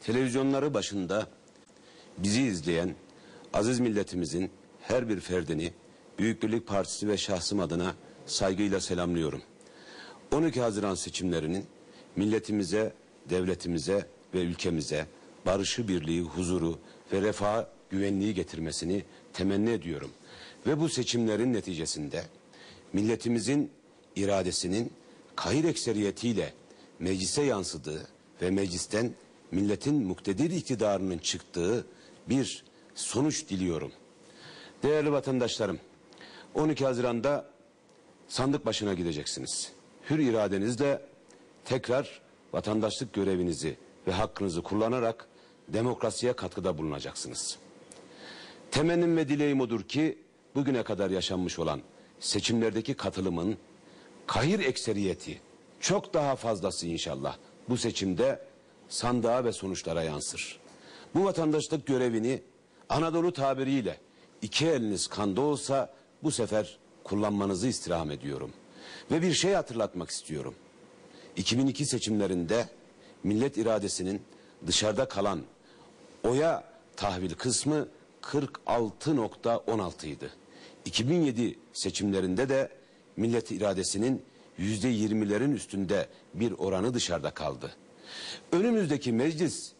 televizyonları başında bizi izleyen aziz milletimizin her bir ferdini Büyük Birlik Partisi ve şahsım adına saygıyla selamlıyorum. 12 Haziran seçimlerinin milletimize, devletimize ve ülkemize barışı, birliği, huzuru ve refah güvenliği getirmesini temenni ediyorum. Ve bu seçimlerin neticesinde milletimizin iradesinin kahir ekseriyetiyle meclise yansıdığı ve meclisten milletin muktedir iktidarının çıktığı bir sonuç diliyorum. Değerli vatandaşlarım, 12 Haziran'da sandık başına gideceksiniz. Hür iradenizle tekrar vatandaşlık görevinizi ve hakkınızı kullanarak demokrasiye katkıda bulunacaksınız. Temennim ve dileğim odur ki bugüne kadar yaşanmış olan seçimlerdeki katılımın kahir ekseriyeti çok daha fazlası inşallah bu seçimde sandığa ve sonuçlara yansır. Bu vatandaşlık görevini Anadolu tabiriyle iki eliniz kanda olsa bu sefer kullanmanızı istirham ediyorum. Ve bir şey hatırlatmak istiyorum. 2002 seçimlerinde millet iradesinin dışarıda kalan oya tahvil kısmı 46.16 idi. 2007 seçimlerinde de millet iradesinin yüzde yirmilerin üstünde bir oranı dışarıda kaldı. Önümüzdeki meclis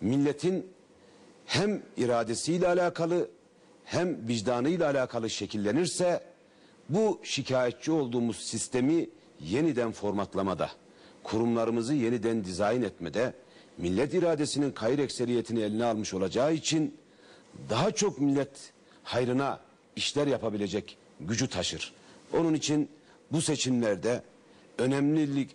milletin hem iradesiyle alakalı hem vicdanıyla alakalı şekillenirse bu şikayetçi olduğumuz sistemi yeniden formatlamada, kurumlarımızı yeniden dizayn etmede millet iradesinin kayır ekseriyetini eline almış olacağı için daha çok millet hayrına işler yapabilecek gücü taşır. Onun için bu seçimlerde önemlilik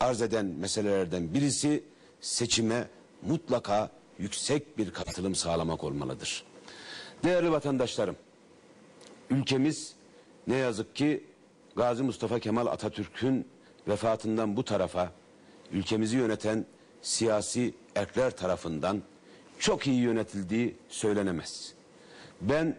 arz eden meselelerden birisi seçime mutlaka yüksek bir katılım sağlamak olmalıdır. Değerli vatandaşlarım, ülkemiz ne yazık ki Gazi Mustafa Kemal Atatürk'ün vefatından bu tarafa ülkemizi yöneten siyasi erkler tarafından çok iyi yönetildiği söylenemez. Ben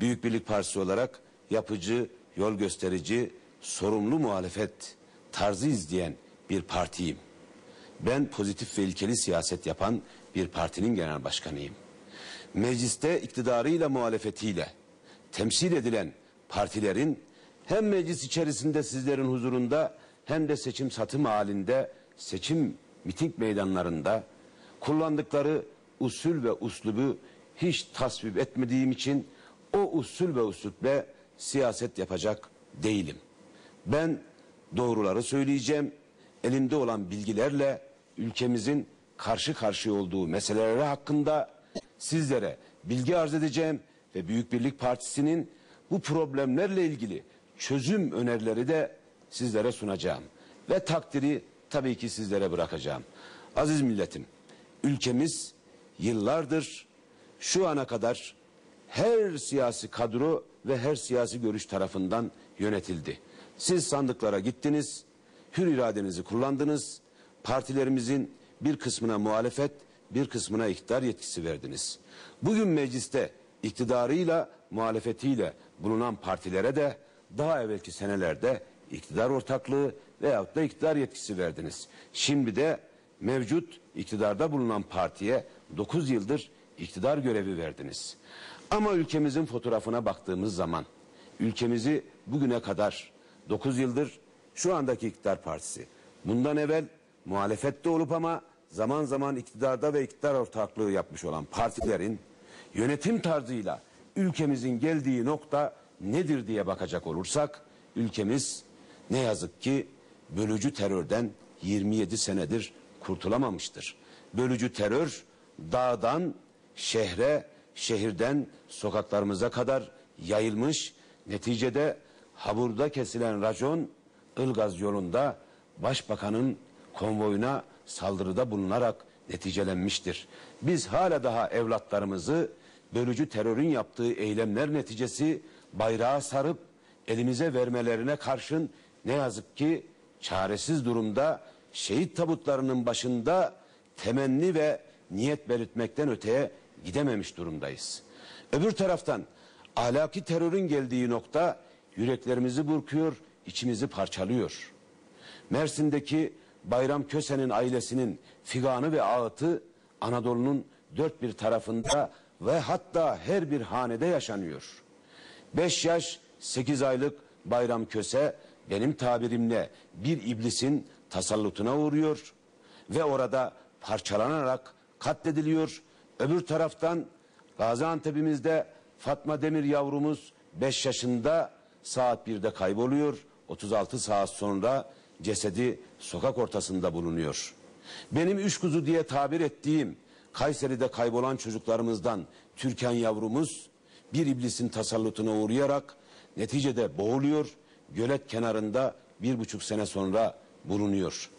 Büyük Birlik Partisi olarak yapıcı, yol gösterici, sorumlu muhalefet tarzı izleyen bir partiyim. Ben pozitif ve ilkeli siyaset yapan bir partinin genel başkanıyım. Mecliste iktidarıyla muhalefetiyle temsil edilen partilerin hem meclis içerisinde sizlerin huzurunda hem de seçim satım halinde seçim miting meydanlarında kullandıkları usul ve uslubu hiç tasvip etmediğim için o usul ve usluple siyaset yapacak değilim. Ben doğruları söyleyeceğim. Elimde olan bilgilerle ülkemizin karşı karşıya olduğu meseleleri hakkında sizlere bilgi arz edeceğim ve Büyük Birlik Partisi'nin bu problemlerle ilgili çözüm önerileri de sizlere sunacağım. Ve takdiri tabii ki sizlere bırakacağım. Aziz milletim, ülkemiz yıllardır şu ana kadar her siyasi kadro ve her siyasi görüş tarafından yönetildi. Siz sandıklara gittiniz, hür iradenizi kullandınız, partilerimizin bir kısmına muhalefet, bir kısmına iktidar yetkisi verdiniz. Bugün mecliste iktidarıyla, muhalefetiyle bulunan partilere de daha evvelki senelerde iktidar ortaklığı veyahut da iktidar yetkisi verdiniz. Şimdi de mevcut iktidarda bulunan partiye 9 yıldır iktidar görevi verdiniz. Ama ülkemizin fotoğrafına baktığımız zaman ülkemizi bugüne kadar 9 yıldır şu andaki iktidar partisi bundan evvel muhalefette olup ama zaman zaman iktidarda ve iktidar ortaklığı yapmış olan partilerin yönetim tarzıyla ülkemizin geldiği nokta nedir diye bakacak olursak ülkemiz ne yazık ki bölücü terörden 27 senedir kurtulamamıştır. Bölücü terör dağdan şehre, şehirden sokaklarımıza kadar yayılmış. Neticede Habur'da kesilen racon Ilgaz yolunda başbakanın konvoyuna saldırıda bulunarak neticelenmiştir. Biz hala daha evlatlarımızı bölücü terörün yaptığı eylemler neticesi bayrağa sarıp elimize vermelerine karşın ne yazık ki çaresiz durumda şehit tabutlarının başında temenni ve niyet belirtmekten öteye gidememiş durumdayız. Öbür taraftan ahlaki terörün geldiği nokta yüreklerimizi burkuyor, içimizi parçalıyor. Mersin'deki Bayram Köse'nin ailesinin figanı ve ağıtı Anadolu'nun dört bir tarafında ve hatta her bir hanede yaşanıyor. Beş yaş sekiz aylık Bayram Köse benim tabirimle bir iblisin tasallutuna uğruyor ve orada parçalanarak katlediliyor. Öbür taraftan Gaziantep'imizde Fatma Demir yavrumuz 5 yaşında saat 1'de kayboluyor. 36 saat sonra cesedi sokak ortasında bulunuyor. Benim üç kuzu diye tabir ettiğim Kayseri'de kaybolan çocuklarımızdan Türkan yavrumuz bir iblisin tasallutuna uğrayarak neticede boğuluyor. Gölet kenarında bir buçuk sene sonra bulunuyor.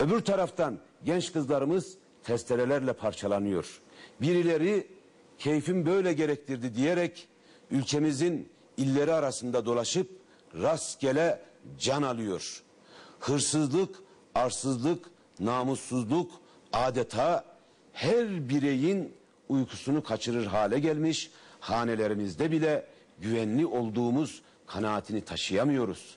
Öbür taraftan genç kızlarımız testerelerle parçalanıyor. Birileri keyfim böyle gerektirdi diyerek ülkemizin illeri arasında dolaşıp rastgele can alıyor. Hırsızlık, arsızlık, namussuzluk adeta her bireyin uykusunu kaçırır hale gelmiş. Hanelerimizde bile güvenli olduğumuz kanaatini taşıyamıyoruz.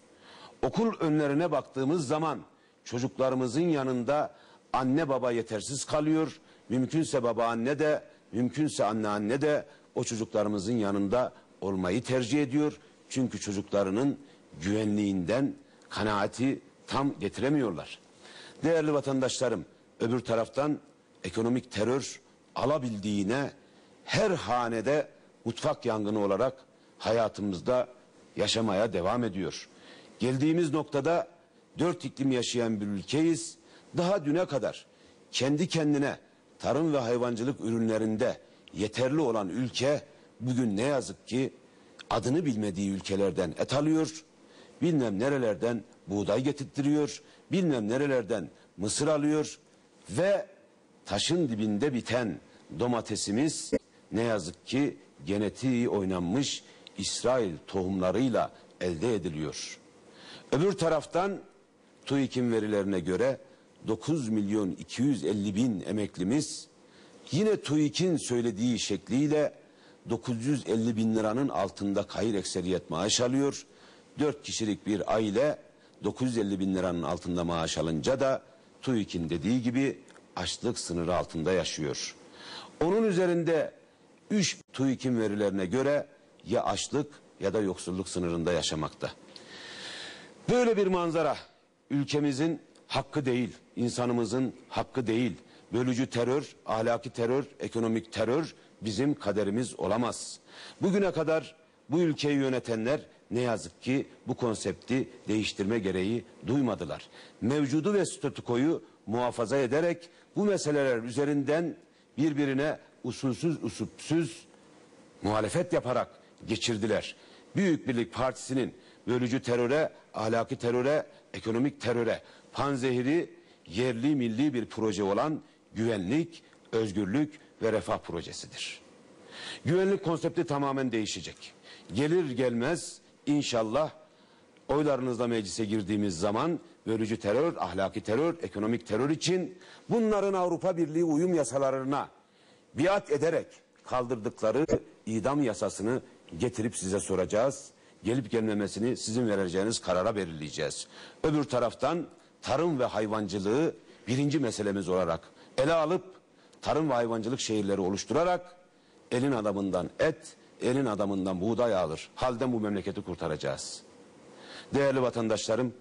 Okul önlerine baktığımız zaman çocuklarımızın yanında anne baba yetersiz kalıyor. Mümkünse baba anne de, mümkünse anne anne de o çocuklarımızın yanında olmayı tercih ediyor. Çünkü çocuklarının güvenliğinden kanaati tam getiremiyorlar. Değerli vatandaşlarım, öbür taraftan ekonomik terör alabildiğine her hanede mutfak yangını olarak hayatımızda yaşamaya devam ediyor. Geldiğimiz noktada dört iklim yaşayan bir ülkeyiz. Daha düne kadar kendi kendine tarım ve hayvancılık ürünlerinde yeterli olan ülke bugün ne yazık ki adını bilmediği ülkelerden et alıyor. Bilmem nerelerden buğday getirtiyor. Bilmem nerelerden mısır alıyor. Ve taşın dibinde biten domatesimiz ne yazık ki genetiği oynanmış İsrail tohumlarıyla elde ediliyor. Öbür taraftan TÜİK'in verilerine göre 9 milyon 250 bin emeklimiz yine TÜİK'in söylediği şekliyle 950 bin liranın altında kayır ekseriyet maaş alıyor. 4 kişilik bir aile 950 bin liranın altında maaş alınca da TÜİK'in dediği gibi açlık sınırı altında yaşıyor. Onun üzerinde 3 TÜİK'in verilerine göre ya açlık ya da yoksulluk sınırında yaşamakta. Böyle bir manzara ülkemizin hakkı değil, insanımızın hakkı değil. Bölücü terör, ahlaki terör, ekonomik terör bizim kaderimiz olamaz. Bugüne kadar bu ülkeyi yönetenler ne yazık ki bu konsepti değiştirme gereği duymadılar. Mevcudu ve statükoyu muhafaza ederek bu meseleler üzerinden birbirine usulsüz usulsüz muhalefet yaparak geçirdiler. Büyük Birlik Partisi'nin bölücü teröre, ahlaki teröre, ekonomik teröre, panzehiri yerli milli bir proje olan güvenlik, özgürlük ve refah projesidir. Güvenlik konsepti tamamen değişecek. Gelir gelmez inşallah oylarınızla meclise girdiğimiz zaman bölücü terör, ahlaki terör, ekonomik terör için bunların Avrupa Birliği uyum yasalarına biat ederek kaldırdıkları idam yasasını getirip size soracağız. Gelip gelmemesini sizin vereceğiniz karara belirleyeceğiz. Öbür taraftan tarım ve hayvancılığı birinci meselemiz olarak ele alıp tarım ve hayvancılık şehirleri oluşturarak elin adamından et, elin adamından buğday alır. Halden bu memleketi kurtaracağız. Değerli vatandaşlarım,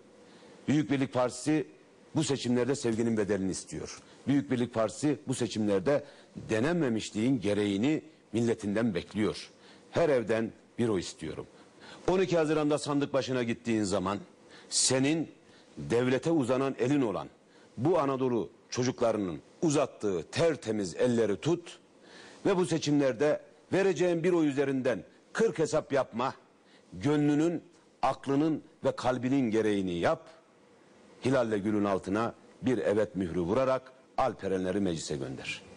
Büyük Birlik Partisi bu seçimlerde sevginin bedelini istiyor. Büyük Birlik Partisi bu seçimlerde denenmemişliğin gereğini milletinden bekliyor. Her evden bir o istiyorum. 12 Haziran'da sandık başına gittiğin zaman senin devlete uzanan elin olan bu Anadolu çocuklarının uzattığı tertemiz elleri tut ve bu seçimlerde vereceğin bir oy üzerinden 40 hesap yapma. Gönlünün, aklının ve kalbinin gereğini yap. Hilalle gülün altına bir evet mührü vurarak Alperenleri meclise gönder.